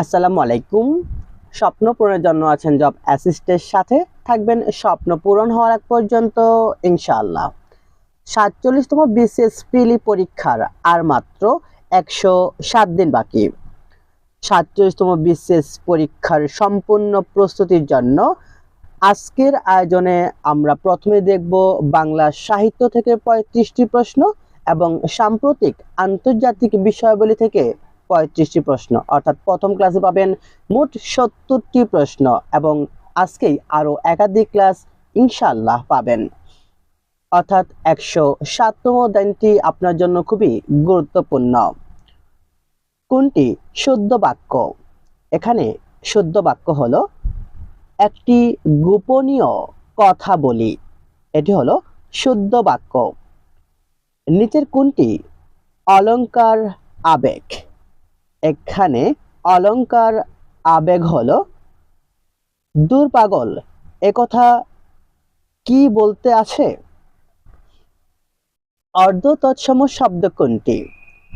আসসালামু আলাইকুম। স্বপ্ন পূরণের জন্য আছেন জব অ্যাসিস্টের সাথে থাকবেন স্বপ্ন পূরণ হওয়ার আগ পর্যন্ত, ইনশাআল্লাহ। সাতচল্লিশতম বিসিএস প্রিলি পরীক্ষার আর মাত্র একশো সাত দিন বাকি। সাতচল্লিশতম বিসিএস পরীক্ষার সম্পূর্ণ প্রস্তুতির জন্য আজকের আয়োজনে আমরা প্রথমে দেখব বাংলা সাহিত্য থেকে পঁয়ত্রিশটি প্রশ্ন এবং সাম্প্রতিক আন্তর্জাতিক বিষয়াবলী থেকে পঁয়ত্রিশটি প্রশ্ন। অর্থাৎ প্রথম ক্লাসে পাবেন মোট সত্তরটি প্রশ্ন এবং আজকেই আরও একাধিক ক্লাস ইনশাল্লাহ পাবেন। অর্থাৎ একশো সাততম দিনটি আপনার জন্য খুবই গুরুত্বপূর্ণ। কোনটি? শুদ্ধ বাক্য। এখানে শুদ্ধ বাক্য হলো একটি গোপনীয় কথা বলি। এটি হলো শুদ্ধ বাক্য। নিচের কোনটি? অলংকার আবেগ। এখানে অলংকার আবেগ হল। দূর পাগল একথা কি বলতে আছে? অর্ধ তৎসম শব্দ কোনটি?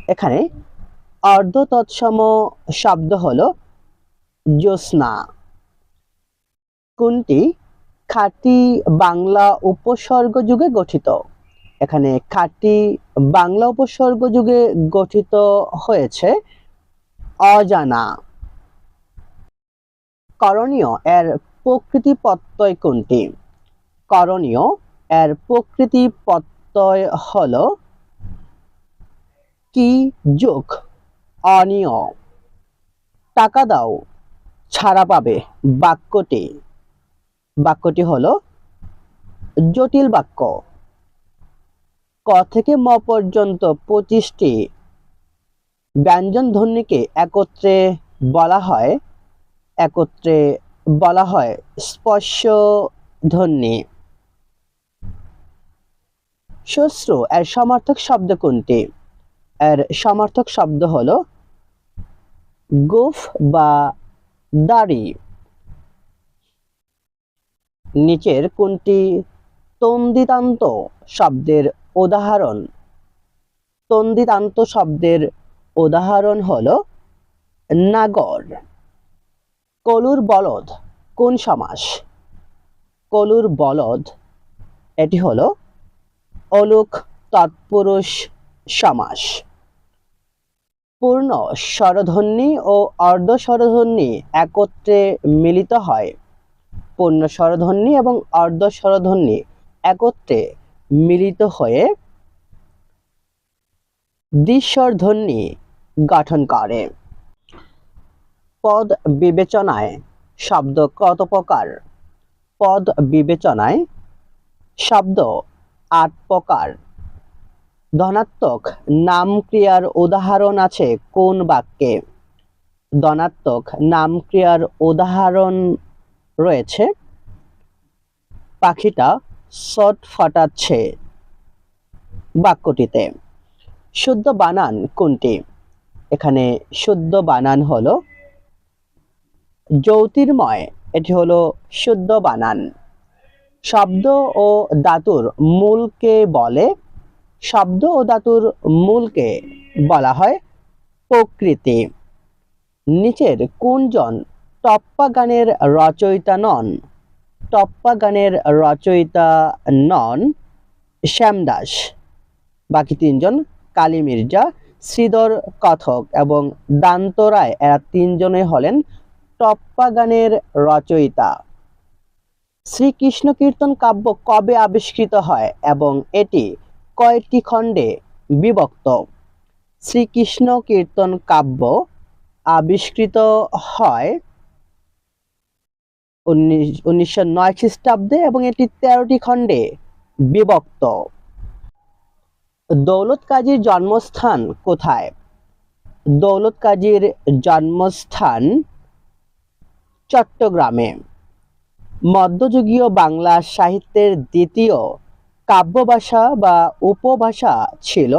এখানে অর্ধ তৎসম শব্দ হলো জ্যোৎস্না। কোনটি? খাঁটি বাংলা উপসর্গ যুগে গঠিত। এখানে খাঁটি বাংলা উপসর্গ যুগে গঠিত হয়েছে। অজানা। করণীয় এর প্রকৃতি প্রত্যয় কোনটি? করণীয় এর প্রকৃতি প্রত্যয় হল কি যোগ? অনিয়। টাকা দাও, ছাড়া পাবে বাক্যটি। বাক্যটি হলো, জটিল বাক্য। ক থেকে ম পর্যন্ত পঁচিশটি ব্যঞ্জন ধ্বনিকে একত্রে বলা হয়, একত্রে বলা হয় স্পর্শ ধ্বনি। শ্বশ্রু এর সমার্থক শব্দ কোনটি? এর সমার্থক শব্দ হলো গোফ বা দাড়ি। নিচের কোনটি তন্দিতান্ত শব্দের উদাহরণ? তন্দিতান্ত শব্দের উদাহরণ হল, নাগর। কলুর বলদ কোন সমাস? কলুর বলদ, এটি হলো অলোক তৎপুরুষ সমাস। পূর্ণ স্বরধ্বনি ও অর্ধ স্বরধ্বনি একত্রে মিলিত হয়। পূর্ণ স্বরধ্বনি এবং অর্ধ স্বরধ্বনি একত্রে মিলিত হয়ে দ্বিস্বর ধ্বনি গঠন করে। পদ বিবেচনায় শব্দ কত প্রকার? পদ বিবেচনায় শব্দ আট প্রকার। ধনাত্মক নাম ক্রিয়ার উদাহরণ আছে কোন বাক্যে? ধনাত্মক নাম ক্রিয়ার উদাহরণ রয়েছে। পাখিটা শট ফাটাচ্ছে বাক্যটিতে। শুদ্ধ বানান কোনটি? এখানে শুদ্ধ বানান হলো জ্যোতির্ময়, এটি হলো শুদ্ধ বানান। শব্দ ও ধাতুর মূলকে বলে, শব্দ ও ধাতুর মূলকে বলা হয় প্রকৃতি। নিচের কোনজন টপ্পা গানের রচয়িতা নন টপ্পা গানের রচয়িতা নন শ্যামদাস। বাকি তিনজন কালী মির্জা শ্রীধর কথক এবং দান্ত রায়, এরা তিনজনে হলেন টপ্পা গানের রচয়িতা। শ্রীকৃষ্ণ কীর্তন কাব্য কবে আবিষ্কৃত হয় এবং এটি কয়েকটি খণ্ডে বিভক্ত? শ্রীকৃষ্ণ কীর্তন কাব্য আবিষ্কৃত হয় উনিশশো নয় খ্রিস্টাব্দে এবং এটি তেরোটি খণ্ডে বিভক্ত। দৌলত কাজীর জন্মস্থান কোথায়? দৌলত কাজীর জন্মস্থান চট্টগ্রামে। মধ্যযুগীয় বাংলা সাহিত্যের দ্বিতীয় কাব্যভাষা বা উপভাষা ছিল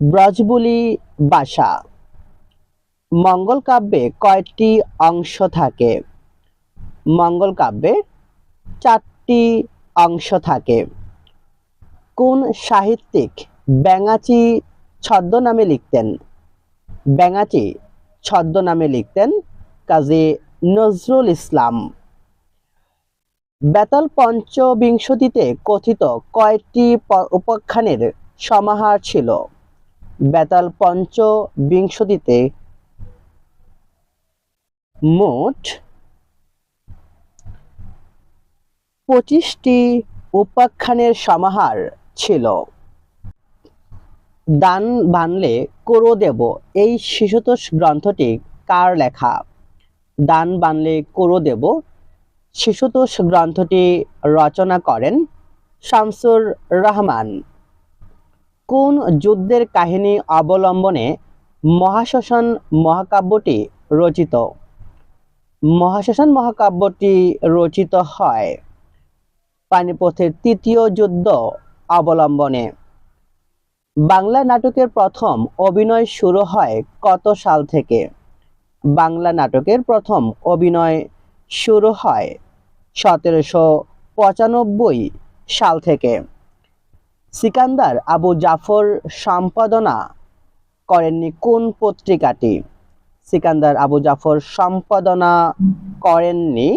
ব্রজবুলি ভাষা মঙ্গল কাব্যে কয়টি অংশ থাকে। মঙ্গল কাব্যে চারটি অংশ থাকে। কোন সাহিত্যিক ব্যাঙাচি ছদ্মনামে লিখতেন? ব্যাঙাচি ছদ্মনামে লিখতেন কাজী নজরুল ইসলাম। বেতাল পঞ্চবিংশতিতে কথিত কয়েকটি উপাখ্যানের সমাহার ছিল। বেতাল পঞ্চবিংশতিতে মোট পঁচিশটি উপাখ্যানের সমাহার ছিল। দান বানলে করো দেব, এই শিশুতোষ গ্রন্থটি কার লেখা? দান বানলে করো দেব, শিশুতোষ গ্রন্থটি রচনা করেন শামসুর রহমান। কোন যুদ্ধের কাহিনী অবলম্বনে মহাশ্মশান মহাকাব্যটি রচিত? মহাশ্মশান মহাকাব্যটি রচিত হয় পানিপথের তৃতীয় যুদ্ধ অবলম্বনে। বাংলা নাটকের প্রথম অভিনয় শুরু হয় কত সাল থেকে? বাংলা নাটকের প্রথম অভিনয় শুরু হয় সতেরোশো পঁচানব্বই সাল থেকে। সিকান্দার আবু জাফর সম্পাদনা করেননি কোন পত্রিকাটি? সিকান্দার আবু জাফর সম্পাদনা করেননি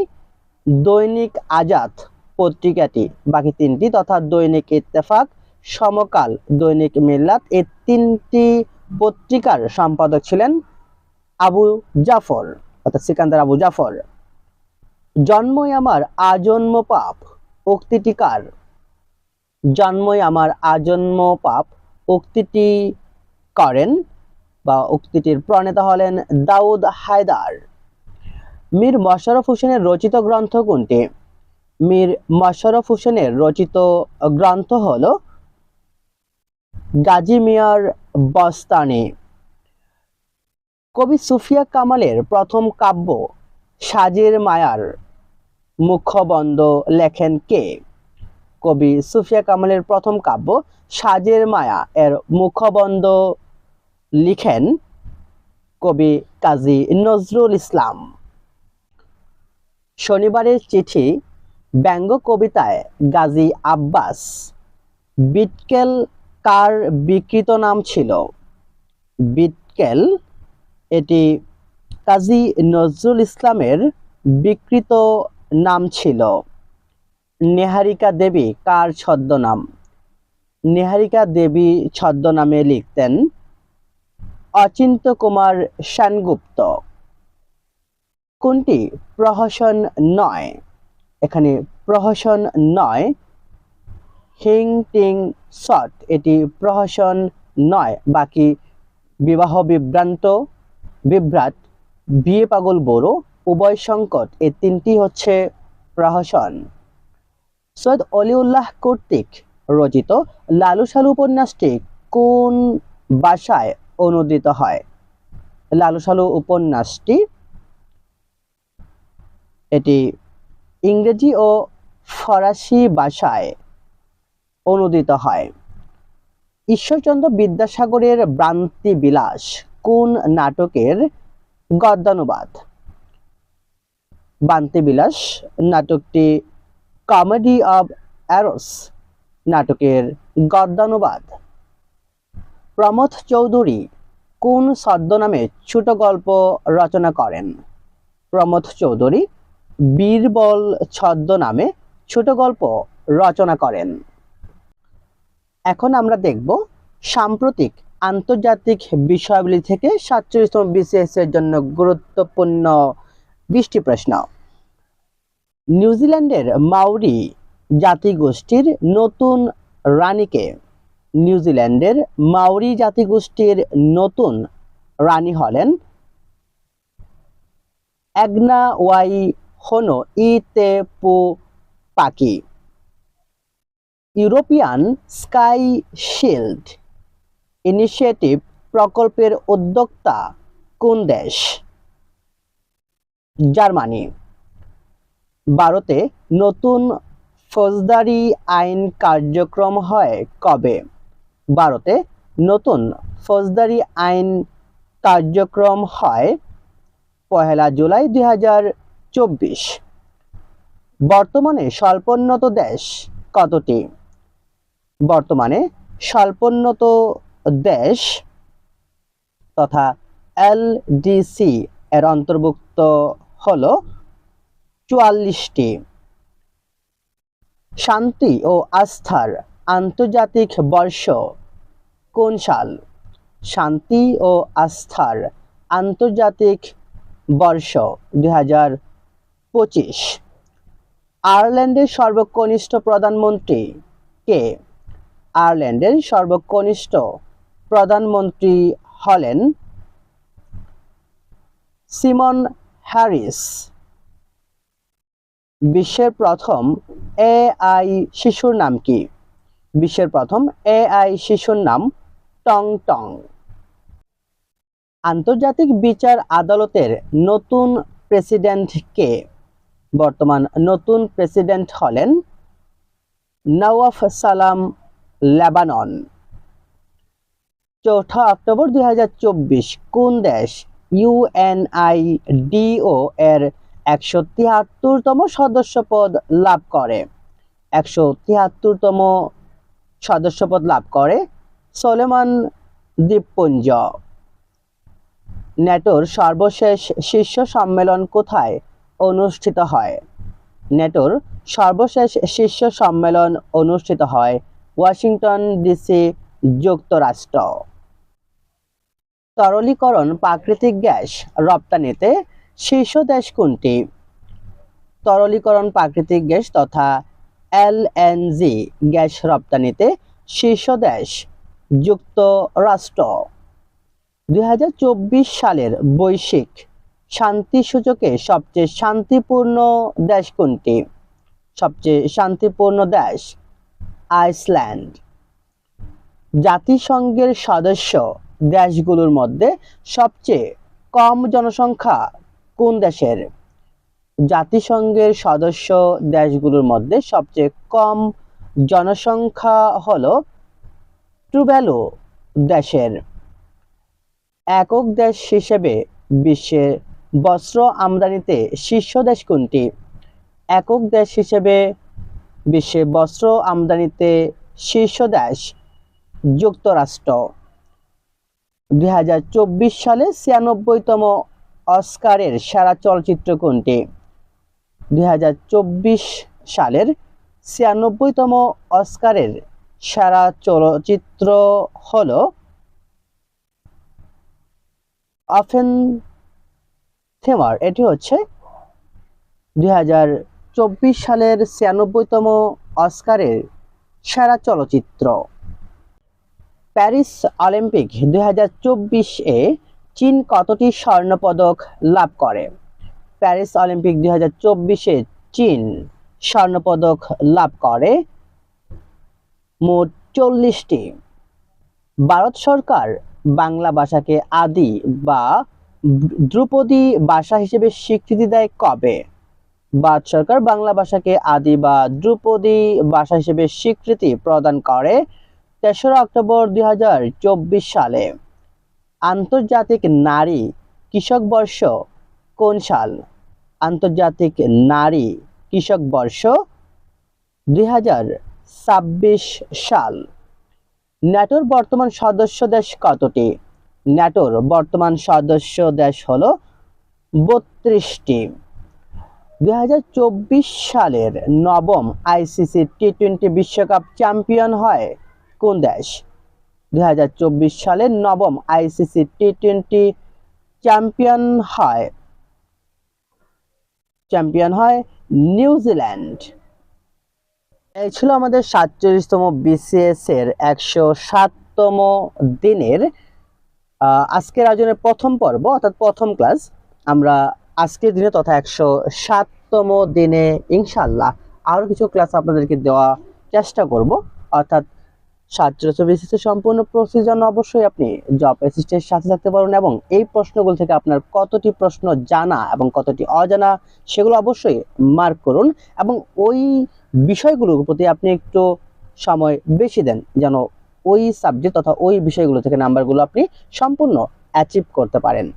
দৈনিক আজাদ। পত্রিকাটি। বাকি তিনটি তথা দৈনিক ইত্তেফাক, সমকাল, দৈনিক মিল্লাত, এই তিনটি পত্রিকার সম্পাদক ছিলেন আবু জাফর, অর্থাৎ সিকান্দার আবু জাফর। জন্মই আমার আজন্ম পাপ, উক্তিটি কার? জন্মই আমার আজন্ম পাপ, উক্তিটি করেন বা উক্তিটির প্রণেতা হলেন দাউদ হায়দার। মীর মশারফ হোসেনের রচিত গ্রন্থ কোনটি? মীর মশারফ হোসেনের রচিত গ্রন্থ হল গাজী মিয়ার বস্তানি। কবি সুফিয়া কামালের প্রথম কাব্য সাজের মায়ার মুখবন্ধ লেখেন কে? কবি সুফিয়া কামালের প্রথম কাব্য সাজের মায়া এর মুখবন্ধ লিখেন কবি কাজী নজরুল ইসলাম। শনিবারের চিঠি ব্যঙ্গ কবিতায় গাজী আব্বাস, বিটকেল কার বিকৃত নাম ছিল? বিটকেল, এটি কাজী নজরুল ইসলামের বিকৃত নাম ছিল। নেহারিকা দেবী কার ছদ্মনাম? নেহারিকা দেবী ছদ্মনামে লিখতেন, অচিন্ত কুমার সেনগুপ্ত। কোনটি প্রহসন নয়? এখানে প্রহসন নয়। হিং টিং শট, এটি প্রহসন নয়। বাকি বিবাহ বিভ্রান্ত, বিভ্রাট, বিয়ে পাগল বড়ো, উভয় সংকট এই তিনটি হচ্ছে প্রহসন। সৈয়দ অলিউল্লাহ কর্তৃক রচিত লালু সালু উপন্যাসটি কোন ভাষায় অনুদিত হয়? লালু সালু উপন্যাসটি, এটি ইংরেজি ও ফরাসি ভাষায় অনুদিত হয়। ঈশ্বরচন্দ্র বিদ্যাসাগরের ভ্রান্তি বিলাস কোন নাটকের গদ্যানুবাদ? বান্তি বিলাস নাটকটি কমেডি অব অ্যারোস নাটকের গদ্যানুবাদ। প্রমথ চৌধুরী কোন ছদ্মনামে ছোট গল্প রচনা করেন? প্রমথ চৌধুরী বীরবল ছদ্মনামে ছোট গল্প রচনা করেন। এখন আমরা দেখব সাম্প্রতিক আন্তর্জাতিক বিষয়াবলী থেকে সাতচল্লিশতম বিসিএস এর জন্য গুরুত্বপূর্ণ বৃষ্টি প্রশ্ন। নিউজিল্যান্ডের মাউরি জাতিগোষ্ঠীর নতুন রানীকে নিউজিল্যান্ডের মাউরি জাতিগোষ্ঠীর নতুন রানী হলেন অ্যাগনা ওয়াই হনো ইতে পু পাকি ইউরোপিয়ান স্কাই শিল্ড ইনিশিয়েটিভ প্রকল্পের উদ্যোক্তা কোন দেশ? জার্মানি। ভারতে নতুন ফৌজদারি আইন কার্যক্রম হয় কবে? ভারতে নতুন ফৌজদারি আইন কার্যক্রম হয় পহেলা জুলাই দুই হাজার চব্বিশ। বর্তমানে স্বল্পোন্নত দেশ কতটি? বর্তমানে স্বল্পোন্নত দেশ তথা এলডিসি এর অন্তর্ভুক্ত হলো চুয়াল্লিশটি। শান্তি ও আস্থার আন্তর্জাতিক বর্ষ কোন সাল? শান্তি ও আস্থার আন্তর্জাতিক বর্ষ দুই হাজার পঁচিশ। আয়ারল্যান্ডের সর্বকনিষ্ঠ প্রধানমন্ত্রী কে? আয়ারল্যান্ডের সর্বকনিষ্ঠ প্রধানমন্ত্রী হলেন সিমন হ্যারিস। বিশ্বের প্রথম এআই শিশুর নাম কি? বিশ্বের প্রথম এআই শিশুর নাম টং টং। আন্তর্জাতিক বিচার আদালতের নতুন প্রেসিডেন্ট কে? বর্তমান নতুন প্রেসিডেন্ট হলেন নওয়াফ সালাম লেবানন। চৌঠা অক্টোবর দুই হাজার চব্বিশ, কোন দেশ? ইউএনআইডিও এর একশো তিয়াত্তরতম সদস্যপদ লাভ করে। একশো তিয়াত্তরতম সদস্যপদ লাভ করে সোলেমান দ্বীপপুঞ্জ। ন্যাটোর সর্বশেষ শীর্ষ সম্মেলন কোথায়? অনুষ্ঠিত হয়। ন্যাটোর সর্বশেষ শীর্ষ সম্মেলন অনুষ্ঠিত হয় ওয়াশিংটন ডিসি যুক্তরাষ্ট্র। তরলীকরণ প্রাকৃতিক গ্যাস রপ্তানিতে শীর্ষ দেশ কোনটি? তরলীকরণ প্রাকৃতিক গ্যাস তথা এলএনজি গ্যাস রপ্তানিতে শীর্ষ দেশ যুক্তরাষ্ট্র। দুই হাজার চব্বিশ সালের বৈশ্বিক শান্তি সূচকে সবচেয়ে শান্তিপূর্ণ দেশ কোনটি? সবচেয়ে শান্তিপূর্ণ দেশ আইসল্যান্ড। জাতিসংঘের সদস্য দেশগুলোর মধ্যে সবচেয়ে কম জনসংখ্যা কোন দেশের? জাতিসংঘের সদস্য দেশগুলোর মধ্যে সবচেয়ে কম জনসংখ্যা হল টুভ্যালু দেশের। একক দেশ হিসেবে বিশ্বের বস্ত্র আমদানিতে শীর্ষ দেশ কোনটি? একক দেশ হিসেবে বিশ্বে বস্ত্র আমদানিতে শীর্ষ দেশ যুক্তরাষ্ট্র। দুই হাজার চব্বিশ সালে ছিয়ানব্বইতম অস্কারের সেরা চলচ্চিত্র কোনটি? দুই হাজার চব্বিশ সালের ছিয়ানব্বইতম অস্কারের সেরা চলচ্চিত্র হল অফেন থেমার এটি হচ্ছে দুই সালের ছিয়ানব্বইতম অস্কারের সেরা চলচ্চিত্র। প্যারিস অলিম্পিক দুই এ চীন কতটি স্বর্ণপদক লাভ করে? প্যারিস অলিম্পিক দুই হাজার চব্বিশে চীন স্বর্ণপদক লাভ করে মোট চল্লিশটি। ভারত সরকার বাংলা ভাষাকে আদি বা ধ্রুপদী ভাষা হিসেবে স্বীকৃতি দেয় কবে? ভারত সরকার বাংলা ভাষাকে আদি বা ধ্রুপদী ভাষা হিসেবে স্বীকৃতি প্রদান করে তেসরা অক্টোবর দুই হাজার চব্বিশ সালে। আন্তর্জাতিক নারী কৃষক বর্ষ কোন সাল? আন্তর্জাতিক নারী কৃষক বর্ষ দুই হাজার ছাব্বিশ সাল। ন্যাটোর বর্তমান সদস্য দেশ কতটি? ন্যাটোর বর্তমান সদস্য দেশ হলো বত্রিশটি। দুই সালের নবম আইসিসি টি টোয়েন্টি বিশ্বকাপ চ্যাম্পিয়ন হয় কোন দেশ? দুই হাজার চব্বিশ সালের নবম আইসিসি টি টোয়েন্টি চ্যাম্পিয়ন হয় চ্যাম্পিয়ন হয় নিউজিল্যান্ড এই ছিল আমাদের সাতচল্লিশতম বিসিএস এর একশো সাততম দিনের আজকের আয়োজনের প্রথম পর্ব, অর্থাৎ প্রথম ক্লাস আমরা আজকের দিনে তথা একশো সাততম দিনে ইনশাল্লাহ আরও কিছু ক্লাস আপনাদেরকে দেওয়া চেষ্টা করব। অর্থাৎ সাতচল্লিশ বিসিএস সম্পূর্ণ প্রসিজন অবশ্যই আপনি জব অ্যাসিস্টেন্টের সাথে থাকতে পারবেন এবং এই প্রশ্নগুলো থেকে আপনার কতটি প্রশ্ন জানা এবং কতটি অজানা সেগুলো অবশ্যই মার্ক করুন এবং ওই বিষয়গুলোর প্রতি আপনি একটু সময় বেশি দেন যেন ওই সাবজেক্ট তথা ওই বিষয়গুলো থেকে নাম্বারগুলো আপনি সম্পূর্ণ অ্যাচিভ করতে পারেন।